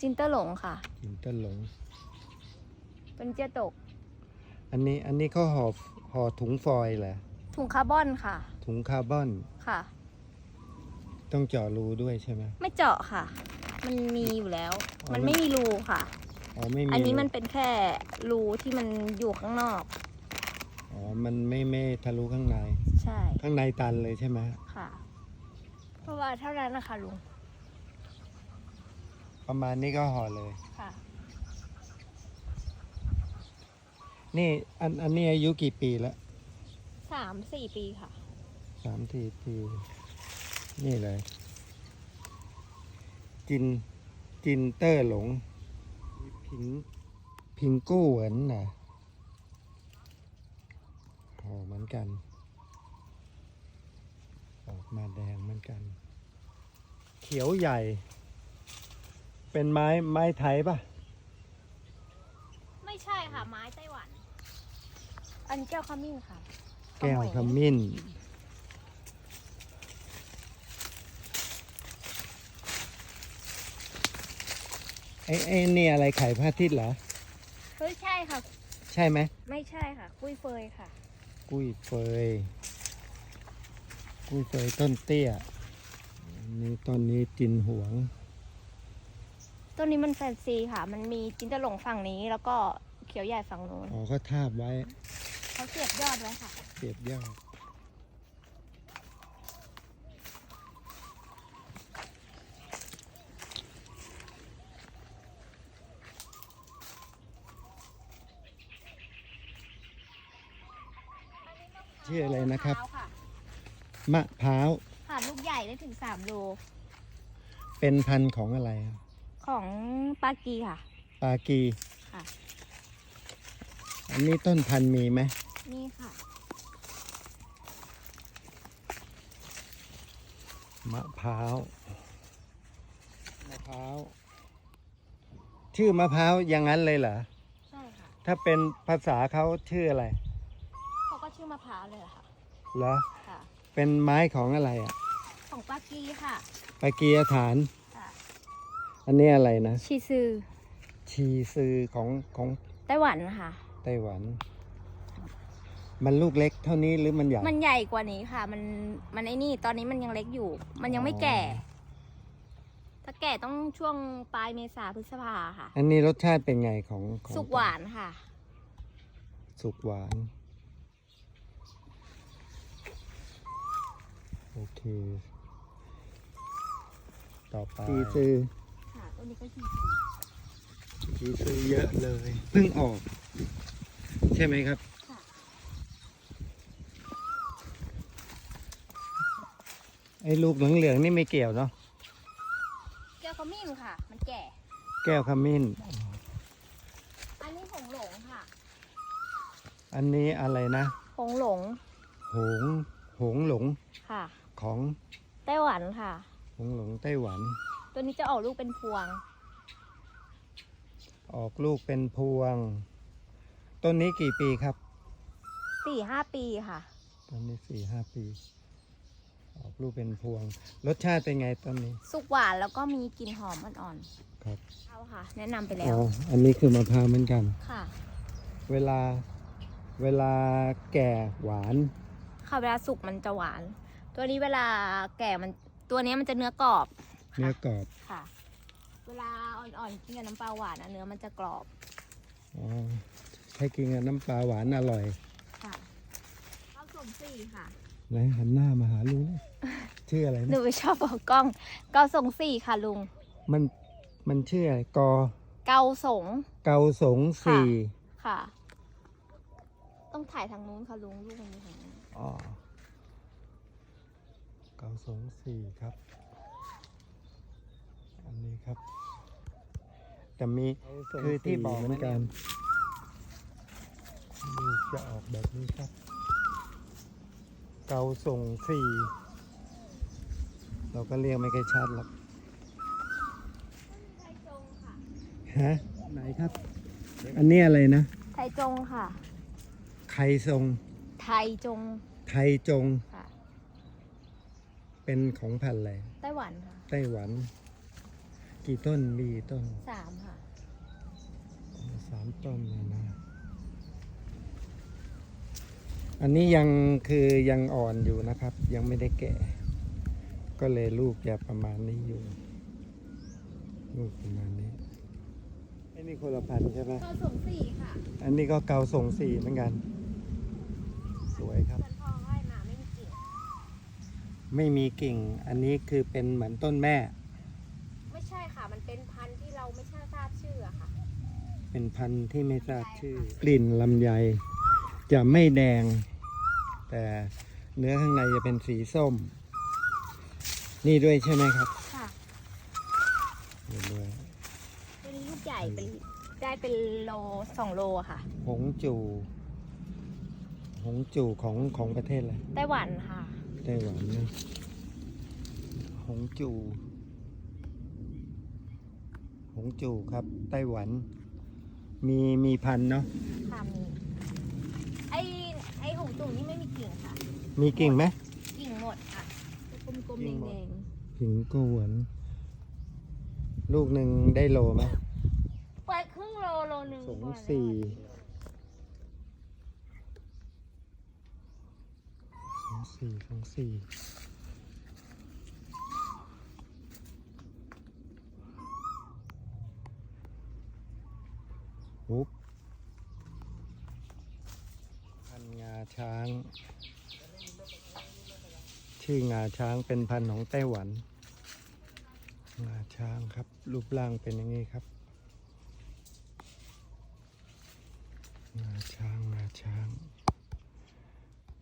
จินเตอร์หลงค่ะ จินเตอร์หลง เป็นเจียตก อันนี้อันนี้เขาห่อห่อถุงฟอยล์แหละถุงคาร์บอนค่ะ ถุงคาร์บอน ค่ะ ต้องเจาะรูด้วยใช่ไหม ไม่เจาะค่ะ มันมีอยู่แล้ว อ๋อมันมัน ไม่มีรูค่ะ อ๋อไม่มีอันนี้มันเป็นแค่รูที่มันอยู่ข้างนอก อ๋อมันไม่ไม่ทะลุข้างใน ใช่ ข้างในตันเลยใช่ไหมค่ะ เพราะว่าเท่านั้นนะคะลุง ประมาณนี้ก็ห่อเลย ค่ะ นี่อันอันนี้อายุกี่ปีแล้วสามสี่ปีค่ะ สามสี่ปี นี่เลย จินจินเตอร์หลง พิงพิงกู้เหวินนะห่อเหมือนกัน ออกมาแดงเหมือนกัน เขียวใหญ่ เป็นไม้ไม้ไทยปะไม่ใช่ค่ะ ไม้ไต้หวัน อันนี้แก้วขมิ้นค่ะแก้วขขมิ้นมิ้น ไอ้ไอ้นี่อะไรไข่พระอาทิตย์เหรอ เฮ้ยใช่ค่ะ ใช่ไหม ไม่ใช่ค่ะ กุ้ยเฟยค่ะ กุ้ยเฟย กุ้ยเฟยต้นเตี้ยนี่ต้นนี้จินหวง ต้นนี้มันแฟนซีค่ะ มันมีจินตะหลงฝั่งนี้ แล้วก็เขียวใหญ่ฝั่งโน้น อ๋อเขาทาบไว้เขาเสียบยอดไว้ค่ะเสียบยอดชื่ออะไรนะครับ มพาวค่ะมะพร้าว ค่ะ ลูกใหญ่ได้ถึงสามโล เป็นพันธุ์ของอะไรครับ ของปากีค่ะ ปากีค่ะ อันนี้ต้นพันธุ์มีไหม นี่ค่ะ มะพร้าว มะพร้าว ชื่อมะพร้าวอย่างนั้นเลยเหรอ ใช่ค่ะถ้าเป็นภาษาเขาชื่ออะไร เขาก็ชื่อมะพร้าวเลยเหรอค่ะเหรอ ค่ะ เป็นไม้ของอะไรอะของปากีค่ะ ปากีสถานค่ะ อันนี้อะไรนะ ชีซือชีซือของของไต้หวันค่ะ ไต้หวัน มันลูกเล็กเท่านี้หรือมันใหญ่ มันใหญ่กว่านี้ค่ะ มันมันไอ้นี่ ตอนนี้มันยังเล็กอยู่ มันยังไม่แก่ ถ้าแก่ต้องช่วงปลายเมษาพฤษภาค่ะ อันนี้รสชาติเป็นไงของของสุกหวานค่ะ สุกหวาน โอเค ต่อไปชีซือ ค่ะต้นนี้ก็ชีซือชีซือเยอะเลยเพิ่งออก ใช่ไหมครับค่ะไอ้ลูกเหลืองๆนี่ไม่เกี่ยวเนาะแก้วขมิ้นค่ะ มันแก่ แก้วขมิ้น อันนี้หงหลงค่ะ อันนี้อะไรนะ หงหลง หง หงหลง ค่ะ ของไต้หวันค่ะ หงหลงไต้หวัน ตัวนี้จะออกลูกเป็นพวง ออกลูกเป็นพวง ต้นนี้กี่ปีครับสี่ห้าปีค่ะ ต้นนี้สี่ห้าปี ออกลูกเป็นพวง รสชาติเป็นไงต้นนี้ สุกหวานแล้วก็มีกลิ่นหอมอ่อนครับๆเอาค่ะ แนะนำไปแล้อ๋วออันนี้คือมะพร้าวเหมือนกัน ค่ะ เวลาเวลาแก่หวาน ค่ะเวลาสุกมันจะหวาน ตัวนี้เวลาแก่มันตัวนี้มันจะเนื้อกรอบ เนื้อกรอบ ค่ะ เวลาอ่อนๆกินกับน้ำปลาหวานอะเนื้อมันจะกรอบ อ๋อให้กินกับน้ำปลาหวานอร่อยค่ะข้าวสมสี่ค่ะ ไหนหันหน้ามาหาลุงชื่ออะไรหนะ นูไปชอบบอกกล้อง เกาสงสี่ค่ะลุง มันมันชื่ออะไรกอเกาสง เกาสงสี่ ค่ะ ต้องถ่ายทางนู้นค่ะลุงลูกมันอยู่ทางนู้นอ๋อเกาสงสี่ครับอั นนี้ครับจะมีคือที่บอกเหมือนกันลูกจะออกแบบนี้ครับ เกาส่งสี่เราก็เรียกไม่ค่อยชัดหรอกไทยจงค่ะฮะไหนครับ อันนี้อะไรนะ ไทยจงค่ะไข่ทรง ไทยจง ไทยจงค่ะเป็นของพันธุ์อะไร ไต้หวันค่ะ ไต้หวัน กี่ต้นมีกี่ต้นสามค่ะสามต้นเลยนะ อันนี้ยังคือยังอ่อนอยู่นะครับ ยังไม่ได้แก่ ก็เลยลูกจะประมาณนี้อยู่ ลูกประมาณนี้ไอ้นี่คนละพันธุ์ใช่ไหมก็สมสี่ค่ะ อันนี้ก็เกาส่งสีเหมือนกัน สวยครับเพื่อนพ่อให้มาไม่มีกิ่ง ไม่มีกิ่ง อันนี้คือเป็นเหมือนต้นแม่ไม่ ใช่ค่ะ มันเป็นพันธุ์ที่เราไม่ทราบชื่ออะค่ะ เป็นพันธุ์ที่ไม่ทราบชื่อ กลิ่นลำไย จะไม่แดง แต่เนื้อข้างในจะเป็นสีส้ม นี่ด้วยใช่ไหมครับค่ะ นี่ด้วยเป็นลูกใหญ่เป็นได้เป็นโลสองโลอะค่ะ หงจู หงจูของของประเทศอะไรไต้หวันค่ะ ไต้หวันนะหงจู หงจูครับ ไต้หวัน มีมีพันธุ์เนาะค่ะมีไอไอหงตุ่มนี่ไม่มีกิ่งค่ะ มีกิ่งไหมกิ่งหมดค่ะกลมกิ่งหมๆดแดงกิ่งก็หวนลูกหนึ่งได้โลไหมๆไปครึ่งโลโลหนึ่งสงก่อนสี่สองสี่สองสี่ ปุ๊บพันงาช้าง ชื่องาช้างเป็นพันของไต้หวัน งาช้างครับ รูปร่างเป็นอย่างนี้ครับ งาช้าง งาช้าง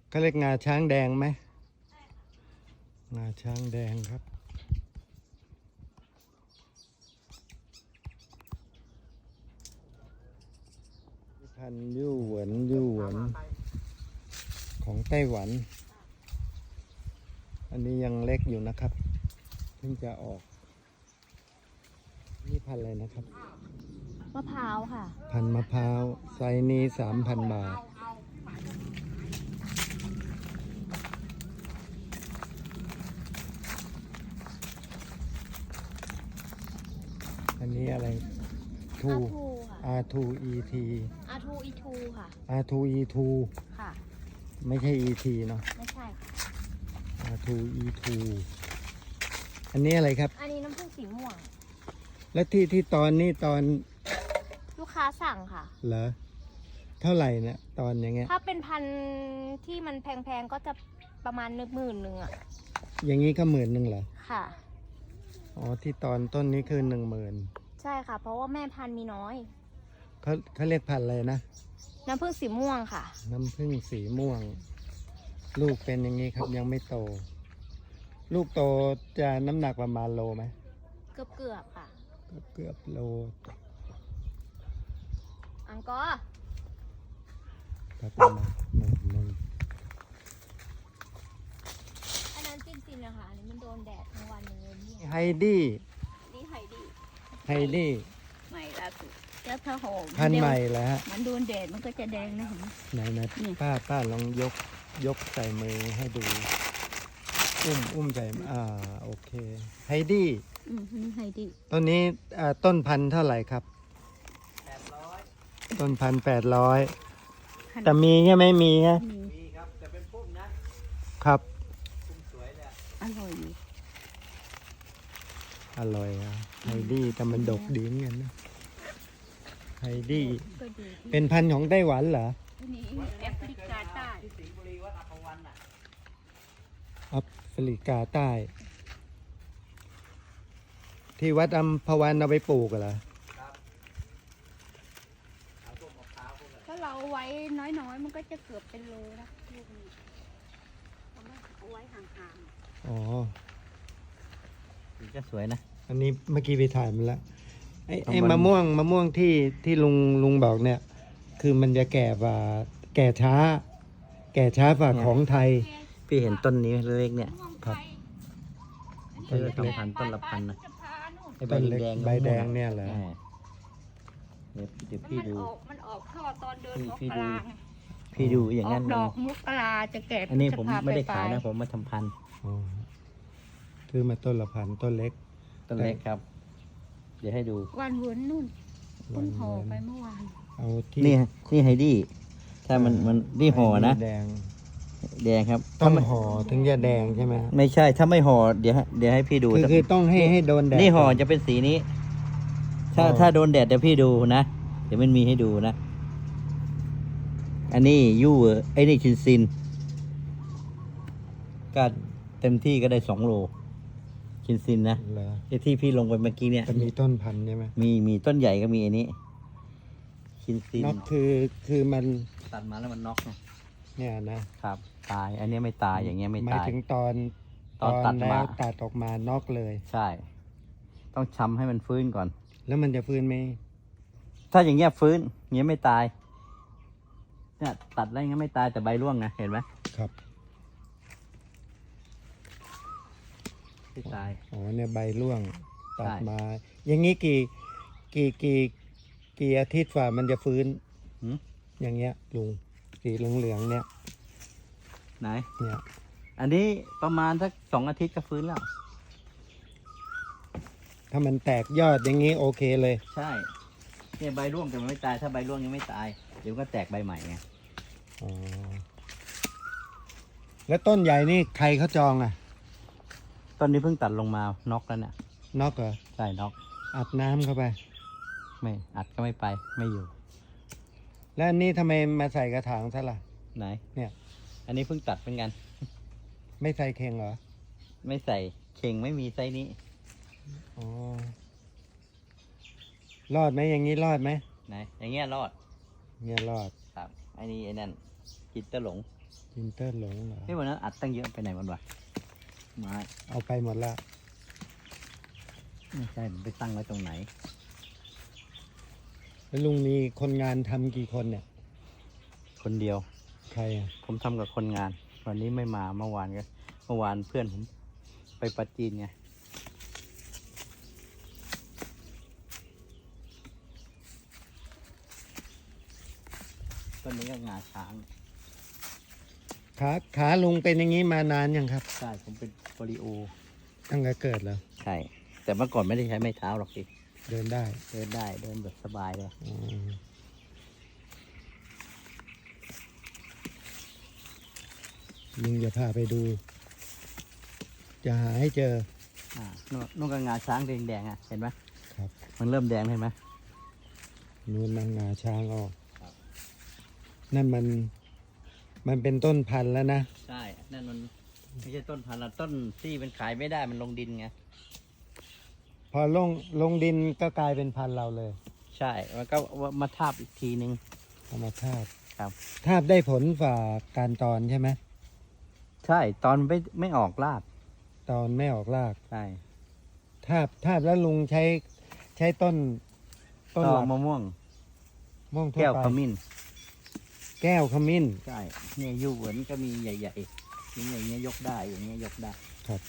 เขาเรียกงาช้างแดงไหมงาช้างแดงครับ พันธุ์ยู่หวนยู่หวนของไต้หวัน อันนี้ยังเล็กอยู่นะครับ เพิ่งจะออก นี่พันธุ์อะไรนะครับ มะพร้าวค่ะ พันธุ์มะพร้าวไซส์นี้สามพันบาท อันนี้อะไรทูอาทูค่ะ R2 ET อาทูอี ทูค่ะ R2 E2 ค่ะ ไม่ใช่ ET เนาะ ไม่ใช่ค่ะ R2 E2 อันนี้อะไรครับ อันนี้น้ำผึ้งสีม่วง แล้วที่ที่ตอนนี้ตอนลูกค้าสั่งค่ะ เหรอ เท่าไหร่เนี่ยตอนอย่างเงี้ย ถ้าเป็นพันธุ์ที่มันแพงๆก็จะประมาณหนึ่งหมื่นหนึ่งอะอย่างนี้ก็หมื่นหนึ่งเหรอ ค่ะ อ๋อที่ตอนต้นนี้คือหนึ่งหมื่นใช่ค่ะ เพราะว่าแม่พันธุ์มีน้อย เขาเขาเรียกพันธุ์อะไรนะ น้ำผึ้งสีม่วงค่ะ น้ำผึ้งสีม่วง ลูกเป็นอย่างนี้ครับยังไม่โต ลูกโตจะน้ำหนักประมาณโลไหมเกือบๆค่ะเกือบเกือบโลอังกอร์ครับประมาณหนึ่งหนึ่งอันนั้นจริงๆนะคะอันนี้มันโดนแดดทั้งวันเลยเนี่ยไฮดี้นี่ไฮดีไฮดี้ใหม่ล่าสุด เจ้าพระโหมพันธุ์ใหม่แล้วฮะ มันโดนแดดมันก็จะแดงนะเห็นไหม ไหนนะนี่ ป้าป้าลองยกยกใส่มือให้ดู อุ้มอุ้มใส่มืออ่าโอเคไฮดี้อืมนี่ไฮดีต้นนี้อ่าต้นพันธุ์เท่าไหร่ครับต้นพันแปดร้อยแต่มีใช่ไหมมีฮะมีครับ อร่อยอยู่อร่อยอะไฮดี้แต่มันดกดีเหมือนกันนะไฮดี้ ก็ดีที่เป็นพันธุ์ของไต้หวันเหรออันนี้แอฟริกาใต้แอฟริกาใต้ ที่วัดอัมพวันเอาไปปลูกเหรอ ถ้าเราเอาไว้น้อยๆ มันก็จะเกือบเป็นโลนะลูกนี้เราไม่เอาไว้ห่างอ๋อก็สวยนะ อันนี้เมื่อกี้ไปถ่ายมันแล้ว ไอ้เอาไอ้มันมะม่วงมะม่วงที่ที่ลุงลุงบอกเนี่ย คือมันจะแก่กว่าแก่ช้า แก่ช้ากว่าของไทย พี่เห็นต้นนี้เล็กๆเนี่ยครับเขาจะทำพันธุ์ต้นละพันนะไอ้ใบต้นเล็กแดงๆใบแดงเนี่ยเหรอ อ่าเดี๋ยวเดี๋ยวๆพี่มันดู ออกมันออกช่อตอนเดินพี่มกพี่ดู ราไงพี่ดูอย่างอนั้อนกดอกมกราจะแก่อันนี้ผมพฤษภไม่ได้ปลขายๆนะ ผมมาทำพันธุ์อ๋อคือมาต้นละพันต้นเล็ก ต้นเล็กครับ ดี๋ยวให้ดูวันเวิร์นนู่นเพิ่งห่อไปเมื่อวานเอาที่นี่นี่ไฮดี้ถ้ามันมันนี่ห่อนะ แดง แดงครับต้ถ้าองไม่ห่อถึงจะแดงใช่ไหมไม่ใช่ถ้าไม่ห่อเดี๋ยวให้เดี๋ยวให้พี่ดู คือคือต้องให้ให้โดนแดด นี่ห่อก่จะเป็นสีนี้ ถ้าอ๋อ ถ้าโดนแดดเดี๋ยวพี่ดูนะ เดี๋ยวมันมีให้ดูนะ อันนี้ยู่เออไอ้นี่ชินซินก็เต็มที่ก็ได้สองโล ชินซินนะเหรอไอ้ที่พี่ลงไปเมื่อกี้เนี่ยจะมีต้นพันธุ์ใช่ไหมมีมีต้นใหญ่ก็มีอันนี้ ชินซินน็อกคือคือมันตัดมาแล้วมันน็อกไงเนี่ยนะครับ ตาย อันเนี้ยไม่ตายอย่างเงี้ยไม่หมายตาย ถึงตอนตอนตัดแล้มา วตัดออกมาน็อกเลย ใช่ ต้องช้ำให้มันฟื้นก่อน แล้วมันจะฟื้นไหมถ้าอย่างเงี้ยฟื้นอย่างเงี้ยไม่ตายเนี่ยตัดแล้วอย่างเงี้ยไม่ตายแต่ใบร่วงไงเห็นไหมครับ ไม่ตาย อ๋อเนี่ยใบร่วงตัดใช่มา อย่างนี้กี่กี่กี่กี่อาทิตย์ฝ่ามันจะฟื้น หืม อย่างเงี้ยลุงสีเหลืองเหลืองๆเนี่ย ไหน เนี่ยอันนี้ประมาณสักสองอาทิตย์ก็ฟื้นแล้ว ถ้ามันแตกยอดอย่างนี้โอเคเลย ใช่เนี่ยใบร่วงแต่มันไม่ตาย ถ้าใบร่วงยังไม่ตาย เดี๋ยวก็แตกใบใหม่ไง อ๋อ แล้วต้นใหญ่นี่ใครเขาจองอะ ต้นนี้เพิ่งตัดลงมาน็อกแล้วเนี่ยน็อกเหรอใช่น็อกอัดน้ำเข้าไป ไม่อัดก็ไม่ไปไม่อยู่ แล้วอันนี้ทำไมมาใส่กระถางซะล่ะ ไหน เนี่ย อันนี้เพิ่งตัดเป็นกัน ไม่ใส่เข่งเหรอไม่ใส่เข่งไม่มีไซส์นี้อ๋อรอดไหมอย่างนี้รอดไหมไหนอย่างเงี้ยรอดเนี่ยรอดครับไอ้นี่ไอ้นั่นกินเตอร์หลงจินเตอร์หลงเหรอ นี่วันนั้นอัดตั้งเยอะไปไหนมันวะ ไมาเอาไปหมดละไม่ใช่ผมไปตั้งไว้ตรงไหน แล้วลุงมีคนงานทำกี่คนเนี่ย คนเดียว ใครอะผมทำกับคนงาน วันนี้ไม่มาเมื่อวานก็เมื่อวานเพื่อนผมไปปัจจีนไงต้นนี้ก็งาช้าง ขาขาลุงเป็นอย่างนี้มานานยังครับใช่ผมเป็นโปลิโอ ตั้งแต่เกิดแล้วใช่ แต่เมื่อก่อนไม่ได้ใช้ไม้เท้าหรอกสิเดินได้เดินได้เดินแบบสบายเลยอืมลุงจะพาไปดู จะหาให้เจออ่านู่นนู่นก็งาช้างแดงๆอะเห็นไหมครับมันเริ่มแดงเห็นไหม นู่นนางงาช้างออกครับ นั่นมัน มันเป็นต้นพันธุ์แล้วนะ ใช่ นั่นมันไม่ใช่ต้นพันธุ์ละต้นที่มันขายไม่ได้มันลงดินไง พอลงลงดินก็กลายเป็นพันธุ์เราเลยใช่ มันก็มาทาบอีกทีนึงธรรมชาติครับ ทาบได้ผลฝ่าการตอนใช่ไหมใช่ ตอนไม่ไม่ออกราก ตอนไม่ออกราก ใช่ทาบทาบแล้วลุงใช้ใช้ต้น ต้นก็หลักมะม่วงม่วงทั่แก้ววไปขมิ้น แก้วขมิ้น ใช่เนี่ยยูเหวินก็มีใหญ่ๆนี่อย่างเงี้ยยกได้อย่างเงี้ยยกได้ครับ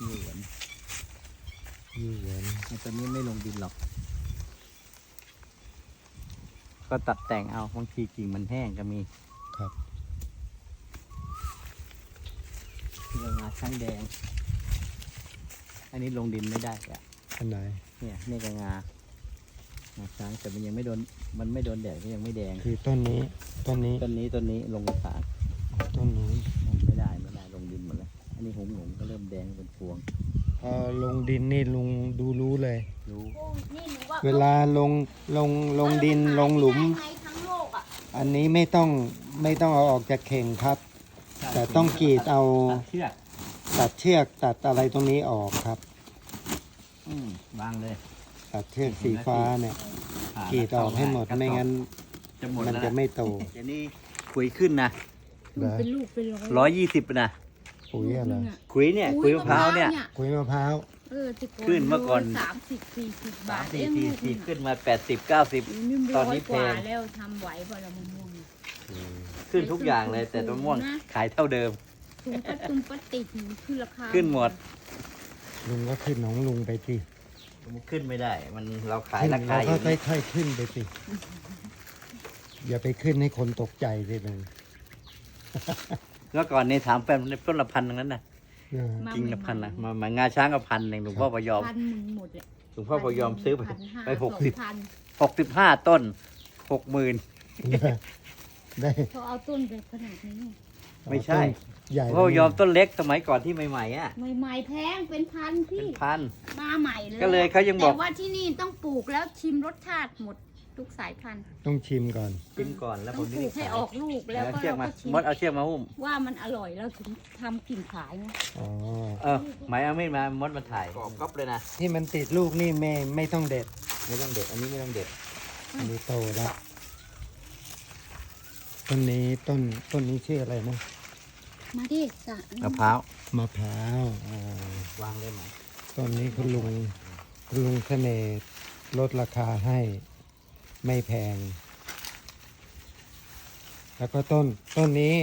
ยูเหวินยี่เหวนไอ้ตัวนี้ไม่ลงดินหรอก ก็ตัดแต่งเอาบางทีกิ่งมันแห้งก็มีครับเรื่องงาช้างแดง อันนี้ลงดินไม่ได้อะอันไหน เนี่ยนี่ก็งา งาช้างแต่มันยังไม่โดน มันไม่โดนแดดก็ยังไม่แดง คือต้นนี้ต้นนี้ต้นนี้ต้นนี้ลงกระถางต้นนู้นไม่ได้ไม่ได้ลงดินหมดเลยอันนี้หงหงก็เริ่มแดงเป็นพวงพอลงดินนี่ลุงดูรู้เลย รู้นี่หนูว่าเวลาลงลงลงดินลงหลุมไงทั้งโลกอะอันนี้ไม่ต้องไม่ต้องเอาออกจากเข่งครับ แต่ต้องกรีดเอาตัดเชือกตัดเชือกตัดอะไรตรงนี้ออกครับ อืมวางเลย ตัดเชือกสีฟ้าเนี่ยผ่ากรีดออกให้หมดไม่งั้น จะหมดมันแล้วจะไม่โตเดี๋ยวนี้คุยขึ้นนะเหรอเป็นลูกเป็นร้อยร้อยยี่สิบนะปุ๋ยอะไรคุยเนี่ยคุยมะพร้าวเนี่ยคุยมะพร้าวเออจะขึ้นเมื่อก่อน สามสิบสี่สิบบาสามทสี่เองสี่ลูกสี่นึงขึ้นมาแปดสิบเก้าสิบนี่ตร้อนอนี้ยกว่าแพงแล้วทำไหวพอละมะม่วงขึ้นทุกอย่างเลย แต่มะม่วงนะขายเท่าเดิม ถุงปลาตุมปลาติดขึ้นราคาขึ้นหมด ลุงก็ขึ้นของลุงไปสิ มันขึ้นไม่ได้ มันเราขายขึ้นราคาเราอก็ยู่นี่ค่อยๆขึ้นไปสิ อย่าไปขึ้นให้คนตกใจสิลุงแล้วก่อนนี่ถามแฟนต้นละพันทั้งนั้นนะเออมาจริงละใหม่ๆพันนะมามางาช้างกับพันหนึ่งหลวงพ่อพยอมพันหนึ่งหมดเลยหลวงพ่อพยอมซื้อไปพันห้าไปหกสิบสองพันหกสิบห้าต้นหกหมื่นได้เขาเอาต้นแบบขนาดนี้ ไม่ใช่ต้นใหญ่หลวงพ่อพยอมต้นเล็กสมัยก่อนที่ใหม่ๆอะใหม่ๆแพงเป็นพันเป็พี่นพัน มาใหม่เลยก็เลยเขายังบอก แต่ว่าที่นี่ต้องปลูกแล้วชิมรสชาติหมดทุกสายพันธุ์ต้องชิมก่อน กินก่อนแล้วต้ผอมงปนี่ลูกให้ออกลูกแล้วเอาก็เชือกเรามาก็ชิมมดเอาเชือกมาหุ้ม ว่ามันอร่อยแล้วถึงทำกลิ่นขายไงอ๋อ เออหมายเอาไม่มามดมาถ่ายกรอบก๊อบเลยนะที่มันติดลูกนี่ไม่ไม่ต้องเด็ด ไม่ต้องเด็ดอันนี้ไม่ต้องเด็ดอันนี้โตแล้วต้นนี้ต้นต้นนี้ชื่ออะไรนะ มาดิจ้ะมะพร้าวมะพร้าวอ่าวางได้ไหมต้นนี้คุณลุงคุณลุงเสน่ห์ลดราคาให้ไม่แพง แล้วก็ต้นต้นนี้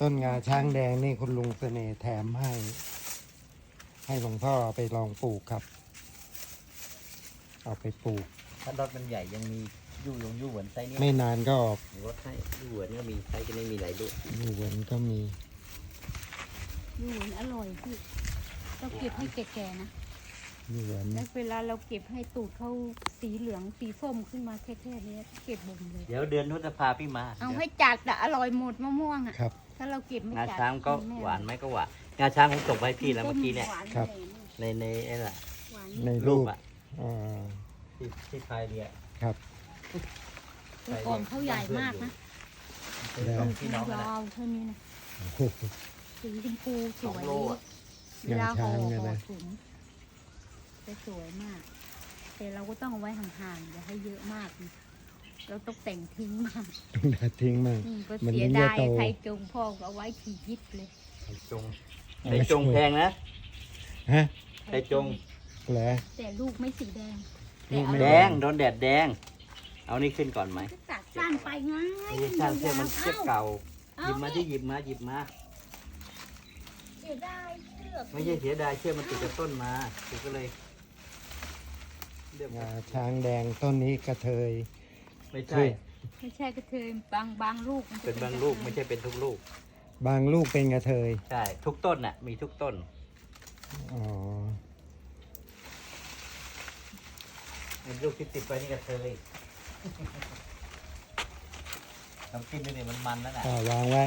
ต้นงาช้างแดงนี่คุณลุงเสน่ห์แถมให้ ให้หลวงพ่อเอาไปลองปลูกครับ เอาไปปลูก ถ้ารถมันใหญ่ยังมี ยู่ยงยู่เหวนไซส์นี้ไม่นานก็ออกรถให้ยู่เหวนก็มีไซส์จะไม่มีหลายลูกอยู่เหวนก็มีอยู่อร่อยพี่เราเก็บให้แก่ๆนะอยู่เหวนแล้วเวลาเราเก็บให้ตูดเขาสีเหลืองสีส้มขึ้นมาแค่ๆนี้เก็บบ่มเลย เดี๋ยวเดือนพฤษภาพี่มาเอาให้จัดอะอร่อยหมดมะม่วงอะครับ ถ้าเราเก็บไม่งาจัดช้างก็ไม่หวานไหมก็หวานงาช้างผมส่งไปให้พี่แล้วเมื่อกี้เนี่ยหวานครับ ในในไอ้น่ะหวานในรูรูปปอะอ่าที่ที่พายเรือครับ คือกล่องเขาใหญ่มากนะเป็นสองพี่น้องกันยานะวเท่านี้นะโอ้โห สีชมพูสสองวยโลอะ เวลาห่องาช้างเนี่ยห่อนะ ถุงจะสวยมาก แต่เราก็ต้องเอาไว้ห่างๆอย่าให้เยอะมากนะเราต้องแต่งทิ้งมากต้องดัดทิ้งมั่งอืมก็มันเสียถึงจะดายโตใครจงพ่อก็เอาไว้ทียิบเลยไข่จงเอาไข่ไว้จงแพงนะฮะไข่จง เหรอแต่ลูกไม่สีแดงลูกไม่ แดงโดนแดดแดง เอานี่ขึ้นก่อนไหมก็ตัดสั้นไปไงไม่ใช่ช่างเชือกมันเชือกเก่าหเอ้ายิบมาที่หยิบมาหยิบมา เสียดายเชือกไม่ใช่เสียดายเชือกมันติดกับต้นมากูก็เลยเลือกงาช้างแดงต้นนี้กระเทย ไม่เฮ้ใช่ยไม่ใช่กระเทยบางบางลูกมันจะเป็นบางลูกไม่ใช่เป็นทุกลูก บางลูกเป็นกระเทย ใช่ ทุกต้นน่ะ มีทุกต้น อ๋อเป็นลูกที่ติดไปนี่กระเทย น้ำกินนี่มันมันแล้วนะวางไว้